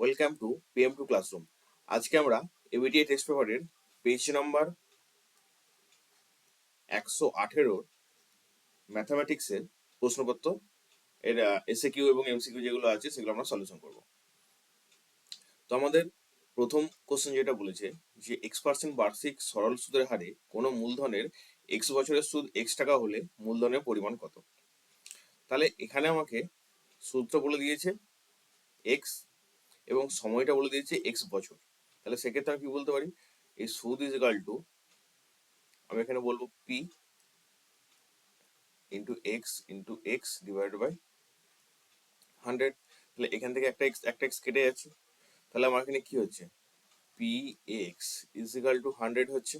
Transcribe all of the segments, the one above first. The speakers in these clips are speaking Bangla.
Welcome to PM two classroom আজকে আমরা এবিটিআই টেস্ট পেপারের পেজ নাম্বার একশো আঠেরোর ম্যাথামেটিক্সের প্রশ্নপত্র, এর এসএ কিউ এবং এমসিকিউ যেগুলো আছে সেগুলো আমরা সলিউশন করব। তো আমাদের প্রথম কোশ্চেন যেটা বলেছে যে এক্স পার্সেন্ট বার্ষিক সরল সুদের হারে কোনো মূলধনের এক্স বছরের সুদ এক্স টাকা হলে মূলধনের পরিমাণ কত? তাহলে এখানে আমাকে সূত্র বলে দিয়েছে এক্স এবং সময়টা বলে দিয়েছে এক্স বছর। তাহলে সেক্ষেত্রে আমি কি বলতে পারি? এই সুদ ইজ ইকাল টু আমি এখানে বলব P into X into X divide by hundred তাহলে এখান থেকে একটা এক্স একটা এক্স কেটে যাচ্ছে। তাহলে আমার এখানে কি হচ্ছে? P X is equal to hundred হচ্ছে।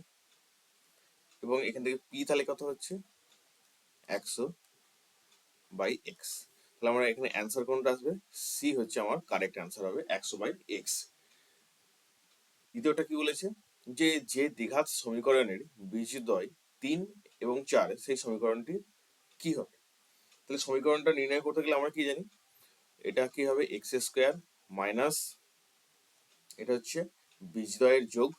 এবং এখান থেকে পি তাহলে কত হচ্ছে? একশো বাই এক্স তাহলে আমরা এখানে অ্যান্সার কোনটা আসবে? সি হচ্ছে আমার কারেক্ট অ্যান্সার হবে একশো বাই এক্স দ্বিতীয়টা কি বলেছে? যে যে সমীকরণের বীজদ্বয় তিন এবং চার, সেই সমীকরণটি কি হবে? তাহলে সমীকরণটা নির্ণয় করতে গেলে আমরা কি জানি? এটা কি হবে? এক্স স্কোয়ার মাইনাস এটা হচ্ছে বীজদ্বয়ের যোগ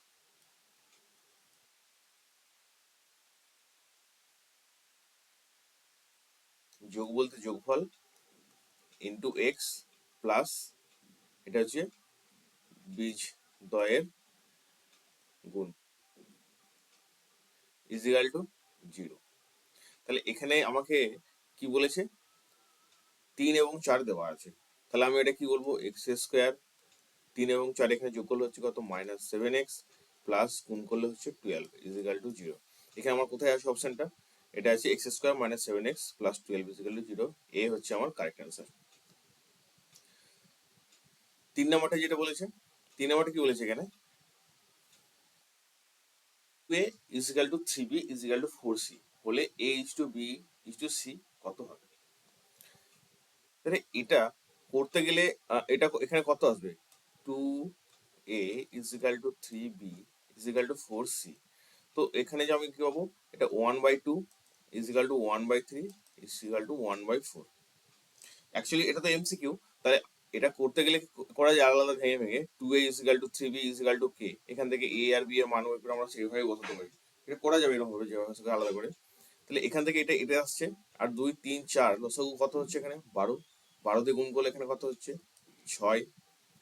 যোগ বলতে যোগফল ইন্টু এক্স প্লাস এটা হচ্ছে বীজ দয়ের গুণ ইজিক্যাল টু জিরো তাহলে এখানে আমাকে কি বলেছে? তিন এবং চার দেওয়া আছে। তাহলে আমি এটা কি বলব? এক্স স্কোয়ার তিন এবং চার এখানে যোগ করলে হচ্ছে কত? মাইনাস সেভেন এক্স প্লাস গুণ করলে হচ্ছে টুয়েলভ ইজিক্যাল টু জিরো এখানে আমার কোথায় আছে অপশনটা এটা আছে X square minus seven X plus twelve is equal to zero A হচ্ছে আমার কারেক্ট অ্যান্সার তিন নাম্বারটা যেটা বলেছে, তিন নাম্বারটা কি বলেছে এখানে? A is equal to three B is equal to four C হলে A is to B is to C কত হবে? তাহলে এটা করতে গেলে এটা এখানে কত আসবে? Two A is equal to three B is equal to four C তো এখানে যে আমি কি পাবো? এটা one by two is equal to one by three is equal to one by four actually এটা তো এমসিকিউ তাহলে এটা করতে গেলে করা যায় আলাদা ভেঙে ভেঙে? Two A is equal to three B is equal to কে এখান থেকে এ আর বি এর মান করে আমরা সেইভাবে বসাতে পারি। এটা করা যাবে এরকম ভাবে যেভাবে আলাদা করে। তাহলে এখান থেকে এটা এটা আসছে। আর দুই, তিন, চার লসাগু কত হচ্ছে এখানে? বারো। বারো দিয়ে গুণ করলে এখানে কত হচ্ছে? ছয়।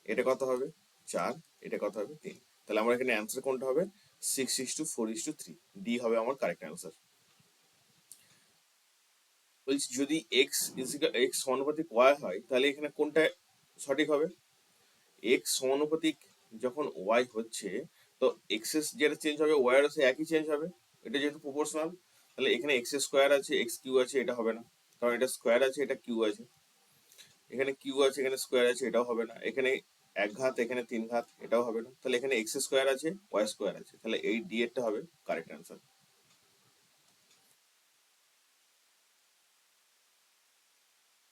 এটা কত হবে? চার। এটা কত হবে? তিন। তাহলে আমার এখানে অ্যান্সার কোনটা হবে? Six is to four is to three D হবে আমার কারেক্ট অ্যান্সার বলছি যদি এক্স ইজিক্যাল এক্স সমানুপাতিক ওয়াই হয়, তাহলে এখানে কোনটা সঠিক হবে। এক্স সমানুপাতিক যখন ওয়াই হচ্ছে, তো এক্সেস যেটা চেঞ্জ হবে ওয়াই সে একই চেঞ্জ হবে। এটা যেহেতু প্রপোর্শনাল তাহলে এখানে এক্স স্কোয়ার আছে এক্স কিউ আছে, এটা হবে না। কারণ এটা স্কোয়ার আছে, এটা কিউ আছে। এখানে কিউ আছে, এখানে স্কোয়ার আছে, এটাও হবে না। এখানে এক ঘাত, এখানে তিন ঘাত, এটাও হবে না। তাহলে এখানে এক্স স্কোয়ার আছে ওয়াই স্কোয়ার আছে। তাহলে এই ডি এরটা হবে কারেক্ট অ্যান্সার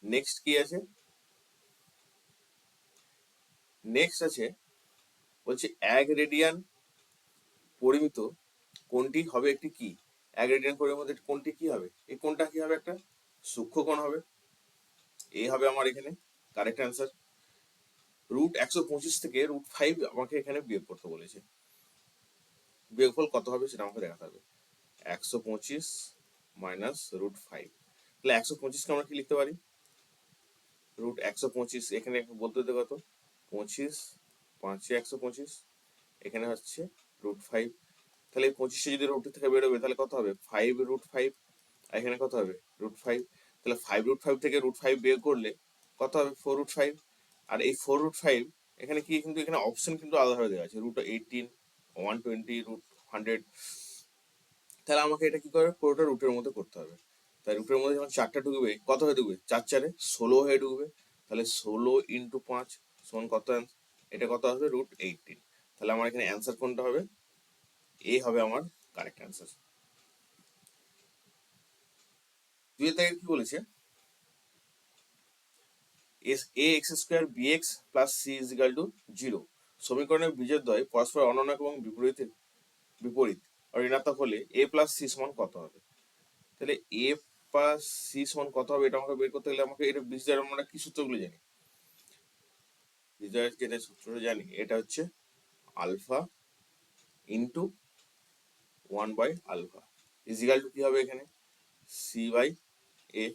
নেক্সট কি আছে? নেক্সট আছে, বলছে এক রেডিয়ান পরিমিত কোনটি হবে একটি কি? এক রেডিয়ান পরিমিত মধ্যে কোনটি কি হবে? এই কোনটা কি হবে একটা? সূক্ষ্ম কোণ হবে। এই হবে আমার এখানে কারেক্ট অ্যান্সার রুট একশো পঁচিশ থেকে রুট ফাইভ আমাকে এখানে বিয়োগ করতে বলেছে। বিয়োগফল কত হবে সেটা আমাকে দেখাতে হবে। একশো পঁচিশ মাইনাস রুট ফাইভ তাহলে একশো পঁচিশকে আমরা কি লিখতে পারি? রুট একশো পঁচিশ, এখানে বলতে হতে কত? পঁচিশ, পাঁচে একশো পঁচিশ, এখানে হচ্ছে রুট ফাইভ তাহলে পঁচিশে যদি রুট থেকে বেরোবে, তাহলে কত হবে? ফাইভ রুট ফাইভ আর এখানে কত হবে? রুট ফাইভ তাহলে ফাইভ রুট ফাইভ থেকে রুট ফাইভ বের করলে কত হবে? ফোর রুট ফাইভ আর এই ফোর রুট ফাইভ এখানে কি কিন্তু, এখানে অপশন কিন্তু আলাদাভাবে দেওয়া আছে। Root eighteen one twenty root hundred তাহলে আমাকে এটা কি করে? পুরোটা রুটের মধ্যে করতে হবে। তাই রুটের মধ্যে যখন চারটা ঢুকবে, কত হয়ে ঢুকবে? চার চারে ষোলো হয়ে ঢুকবে। তাহলে ষোলো ইন্টু পাঁচ সমান কত এটা কত আসবে? রুট এইটিন তাহলে আমার এখানে অ্যান্সার কোনটা হবে? এ হবে আমার কারেক্ট অ্যান্সার দুই থেকে কি বলেছে? As A X square B X plus C is equal to zero সমীকরণের বীজের দ্বয় পরস্পর অনন্যক এবং বিপরীত ঋণাত্মক হলে এ প্লাস সি সমান কত হবে? তাহলে এ প্লাস সি সমান কত হবে? এটা আমাকে বের করতে গেলে আমাকে এটা বীজের আমরা কি সূত্রগুলো জানি? বিজয়ের যেটা সূত্রটা জানি, এটা হচ্ছে alpha into one by alpha is equal to কি হবে এখানে? সি বাই এ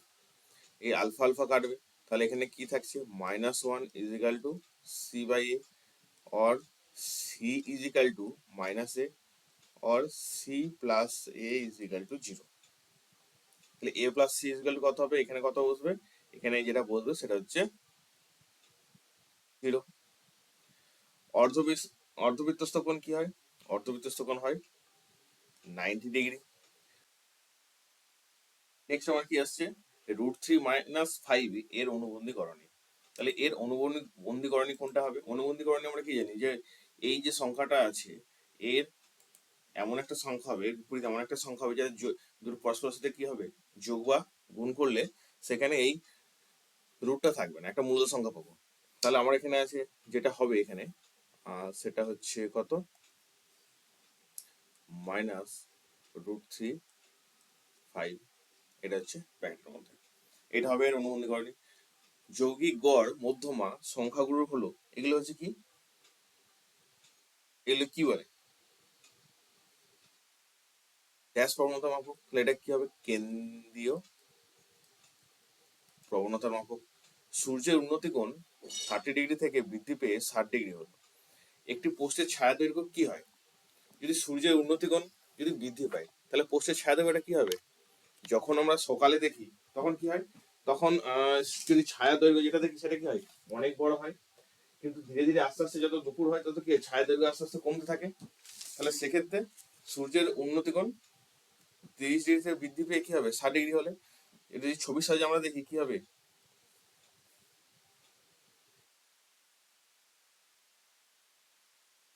এই আলফা আলফা কাটবে, তাহলে এখানে কি থাকছে? Minus one is equal to C by A or C is equal to minus A or C plus A is equal to zero তাহলে A plus C is equal to কত হবে? এখানে কত বসবে? এখানে যেটা বসবে সেটা হচ্ছে জিরো অর্ধবৃত্ত অর্ধবৃত্তস্থ কোণ কি হয়? অর্ধবৃত্তস্থ কোণ হয় নাইনটি ডিগ্রি নেক্সট আমার কি আসছে? রুট থ্রি মাইনাস ফাইভ এর অনুবন্ধীকরণী। তাহলে এর অনুবন্ধী বন্ধীকরণী কোনটা হবে? অনুবন্ধীকরণী আমরা কি জানি? যে এই যে সংখ্যাটা আছে, এর এমন একটা সংখ্যা হবে বিপরীত এমন একটা সংখ্যা হবে, যাতে দুটো সাথে কি হবে? যোগ বা গুণ করলে সেখানে এই রুটটা থাকবে না, একটা মূল সংখ্যা পাবো। তাহলে আমার এখানে আছে যেটা হবে এখানে সেটা হচ্ছে কত? মাইনাস রুট থ্রি ফাইভ, এটা হচ্ছে ব্র্যাকেটের মধ্যে। এটা হবে এর অনুবন্ধীকরণী যৌগিক গড় মধ্যমা সংখ্যাগুলোর হলো, এগুলো হচ্ছে কি? এগুলো কি বলে? ড্যাশ প্রবণতা মাপক, তাহলে এটা কি হবে? কেন্দ্রীয় প্রবণতার মাপক। সূর্যের উন্নতি কোণ থার্টি ডিগ্রি থেকে বৃদ্ধি পেয়ে ষাট ডিগ্রি হলো। একটি পোস্টের ছায়া দৈর্ঘ্য কি হয়? যদি সূর্যের উন্নতি কোণ যদি বৃদ্ধি পায়, তাহলে পোস্টের ছায়া দৈর্ঘ্যটা কি হবে? যখন আমরা সকালে দেখি, তখন কি হয়? তখন যদি ছায়া দৈর্ঘ্য যেটা দেখি সেটা কি হয়? অনেক বড় হয়। কিন্তু ধীরে ধীরে আস্তে আস্তে যত দুপুর হয়, তত কি ছায়া দৈর্ঘ্য আস্তে আস্তে কমতে থাকে। তাহলে সেক্ষেত্রে সূর্যের উন্নতিগণ তিরিশ ডিগ্রি থেকে বৃদ্ধি পেয়ে কি হবে? ষাট ডিগ্রি হলে। যদি ছবির সাহায্যে আমরা দেখি, কি হবে?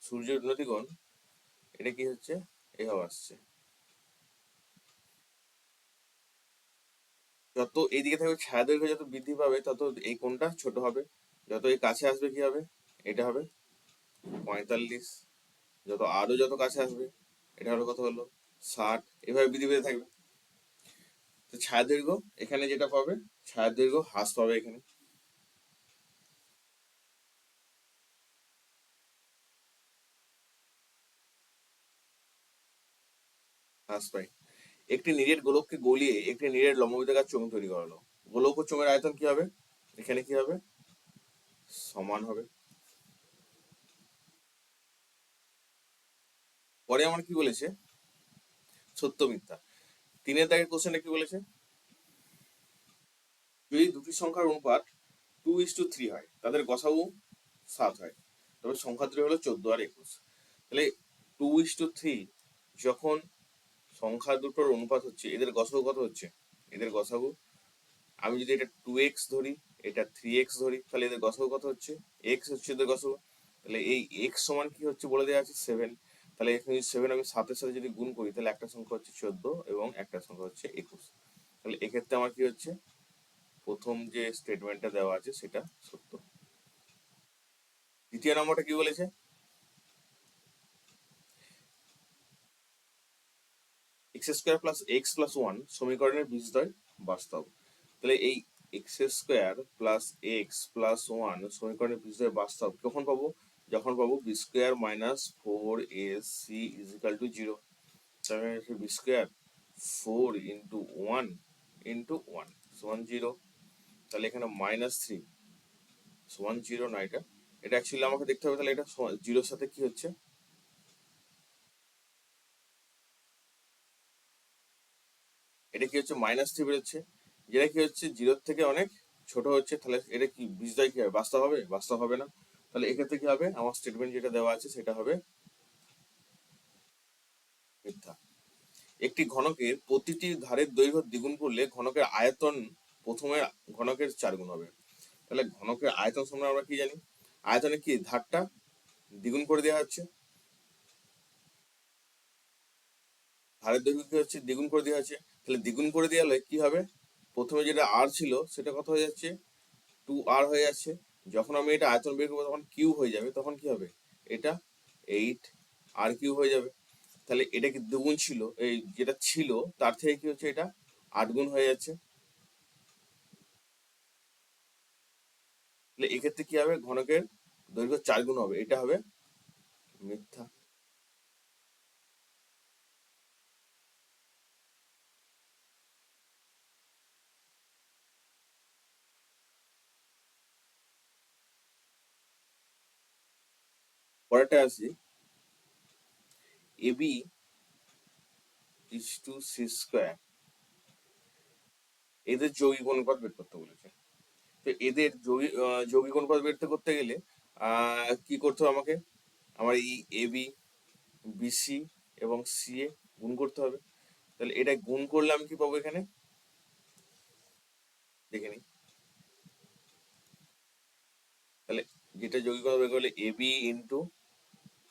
সূর্যের উন্নতি কোণ এটা কি হচ্ছে? এভাবে আসছে। যত এইদিকে থাকবে, ছায়া দৈর্ঘ্য যত বৃদ্ধি পাবে, তত এই কোণটা ছোট হবে। যত এই কাছে আসবে, কি হবে? এটা হবে পঁয়তাল্লিশ। যত আরও যত কাছে আসবে, এটা হলো কত হলো? ষাট। এভাবে বৃদ্ধি পেতে থাকবে। তো ছায়া দৈর্ঘ্য এখানে যেটা পাবে, ছায়া দৈর্ঘ্য হ্রাস পাবে এখানে। পায় একটি নিরেট গোলককে গলিয়ে একটি নিরেট লম্ববৃত্তাকার চোঙ তৈরি করা হলো গোলক ও চোঙের আয়তন কি হবে? এখানে কি হবে? সমান হবে। পরে আমার কি বলেছে? সত্য মিথ্যা। তিনের দাগের কোশ্চেনটা কি বলেছে? যদি দুটি সংখ্যার অনুপাত টু ইস টু থ্রি হয়, তাদের গসাগু সাত হয়। তবে সংখ্যা দুটি হলো চোদ্দ আর একুশ। তাহলে টু ইস টু থ্রি যখন সংখ্যা দুটোর অনুপাত হচ্ছে, এদের গসাগু কত হচ্ছে? এদের গসাগু, আমি যদি এটা টু এক্স ধরি, এটা থ্রি এক্স ধরি, তাহলে এদের গসাগু কত হচ্ছে? এক্স হচ্ছে এদের গসাগু, তাহলে এই এক্স সমান কি হচ্ছে বলে দেওয়া আছে? সেভেন তাহলে এখানে যদি সেভেন আমি সাতের সাথে যদি গুণ করি, তাহলে একটা সংখ্যা হচ্ছে চোদ্দ এবং একটা সংখ্যা হচ্ছে একুশ। তাহলে এক্ষেত্রে আমার কি হচ্ছে? প্রথম যে স্টেটমেন্টটা দেওয়া আছে, সেটা সত্য। দ্বিতীয় নম্বরটা কি বলেছে? X square plus X plus one সমীকরণের বীজদ্বয় বাস্তব। তাহলে এই X square plus X plus one সমীকরণের বীজদ্বয় বাস্তব কখন পাবো? যখন পাবো B square minus four A C is equal to zero B square four into one into one সমান জিরো তাহলে এখানে মাইনাস থ্রি সমান জিরো না এটা। এটা অ্যাকচুয়ালি আমাকে দেখতে হবে তাহলে এটা জিরোর সাথে কি হচ্ছে? এটা কি হচ্ছে? মাইনাস থ্রি বেরোচ্ছে। যেটা কি হচ্ছে? জিরোর থেকে অনেক ছোট হচ্ছে। তাহলে এটা কি বীজদ্বয় কি হবে? বাস্তব হবে? বাস্তব হবে না। তাহলে এক্ষেত্রে কি হবে? আমার স্টেটমেন্ট যেটা দেওয়া আছে, সেটা হবে মিথ্যা। একটি ঘনকের প্রতিটি ধারের দৈর্ঘ্য দ্বিগুণ করলে ঘনকের আয়তন প্রথমে ঘনকের চার গুণ হবে। তাহলে ঘনকের আয়তন সম্বন্ধে আমরা কি জানি? আয়তনে কি? ধারটা দ্বিগুণ করে দেওয়া হচ্ছে। ধারের দৈর্ঘ্য কি হচ্ছে? দ্বিগুণ করে দেওয়া হচ্ছে। তাহলে দ্বিগুণ করে দেওয়া হলে কি হবে? প্রথমে যেটা আর ছিল, সেটা কত হয়ে যাচ্ছে? টু আর হয়ে যাচ্ছে। যখন আমি এটা আয়তন বের করব, তখন কিউ হয়ে যাবে। তখন কি হবে? এটা এইট আর কিউ হয়ে যাবে। তাহলে এটা কি দুগুণ ছিল? এই যেটা ছিল, তার থেকে কি হচ্ছে এটা? আট গুণ হয়ে যাচ্ছে। তাহলে এক্ষেত্রে কি হবে? ঘনকের দৈর্ঘ্য চার গুণ হবে। এটা হবে মিথ্যা। পরেরটা আসি। AB is to C square এদের যৌগিক অনুপাত বের করতে বলেছে। তো এদের যৌগিক অনুপাত বের করতে গেলে কি করতে হবে আমাকে? আমার এই এবি বিসি এবং সি এ গুণ করতে হবে। তাহলে এটা গুণ করলে আমি কি পাবো এখানে? দেখে নিই। তাহলে যেটা যৌগিক অনুপাত বের করলে AB into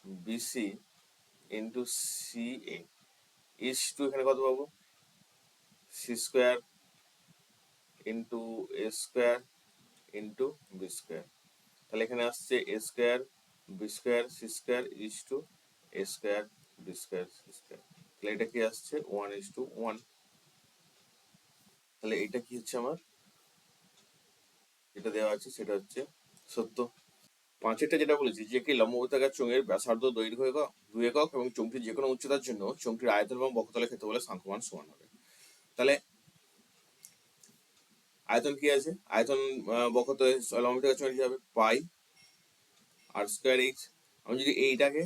BC into C A is to এখানে কত পাবো? C square into A square into B square তাহলে এখানে আসছে A square B square C square is to A square B square C square তাহলে এটা কি আসছে? ওয়ান ইস টু ওয়ান তাহলে এটা কি হচ্ছে আমার? যেটা দেওয়া আছে সেটা হচ্ছে সত্য। পাঁচেরটা যেটা বলেছি যে কি লম্ববৃত্তাকার চোঙের ব্যাসার্ধ দৈর্ঘ্য একক দুই একক এবং চোঙটির যে কোনো উচ্চতার জন্য চোঙটির আয়তন এবং বক্ষতলের ক্ষেত্রফলের সাংখ্যমান সমান হবে। তাহলে আয়তন কি আছে? আয়তন আহ, বক্ষতলে লম্ববৃত্তাকার চোঙের কি হবে? পাই আর স্কোয়ার এইচ আমি যদি এইটাকে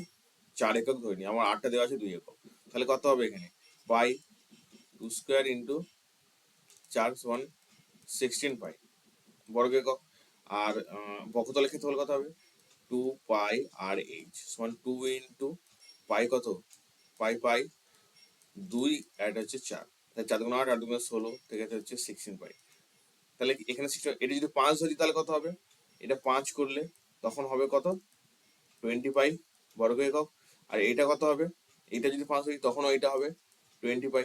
চার একক ধরে নিই আমার আটটা দেওয়া আছে দুই একক। তাহলে কত হবে এখানে? পাই টু স্কোয়ার ইন্টু চার সমান সিক্সটিন পাই বর্গ একক। আর বক্ষতলের ক্ষেত্রফল কত হবে? টু পাই আর এইচ সমান টু ইন্টু পাই কত? পাই পাই দুই এটা হচ্ছে চার। তাহলে চার দুগুণ আট আট দুগুণ ষোলো, থেকে এটা হচ্ছে সিক্সটিন পাই তাহলে এখানে সিক্সটিন এটা যদি পাঁচ ধরি তাহলে কত হবে? এটা পাঁচ করলে তখন হবে কত? টোয়েন্টি পাই বর্গ একক। আর এটা কত হবে? এটা যদি পাঁচ ধরি তখনও এটা হবে টোয়েন্টি পাই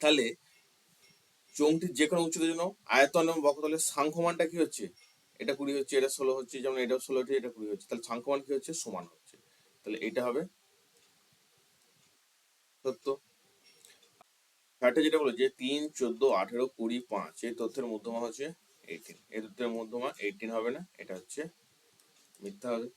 তাহলে চোঙটির যে কোনো উচ্চতার জন্য আয়তন এবং বক্ষতলের সাংখ্যমানটা কি হচ্ছে? এটা কুড়ি হচ্ছে, এটা ষোলো হচ্ছে, যেমন এটা ষোলো হচ্ছে, এটা কুড়ি হচ্ছে। তাহলে সাংখ্যমান কি হচ্ছে? সমান হচ্ছে। তাহলে এটা হবে সত্য। যেটা বলে যে তিন, চোদ্দ, আঠেরো, কুড়ি, পাঁচ, এই তথ্যের মধ্যমা হচ্ছে এইটিন এই তথ্যের মধ্যমা এইটিন হবে না, এটা হচ্ছে মিথ্যা হবে।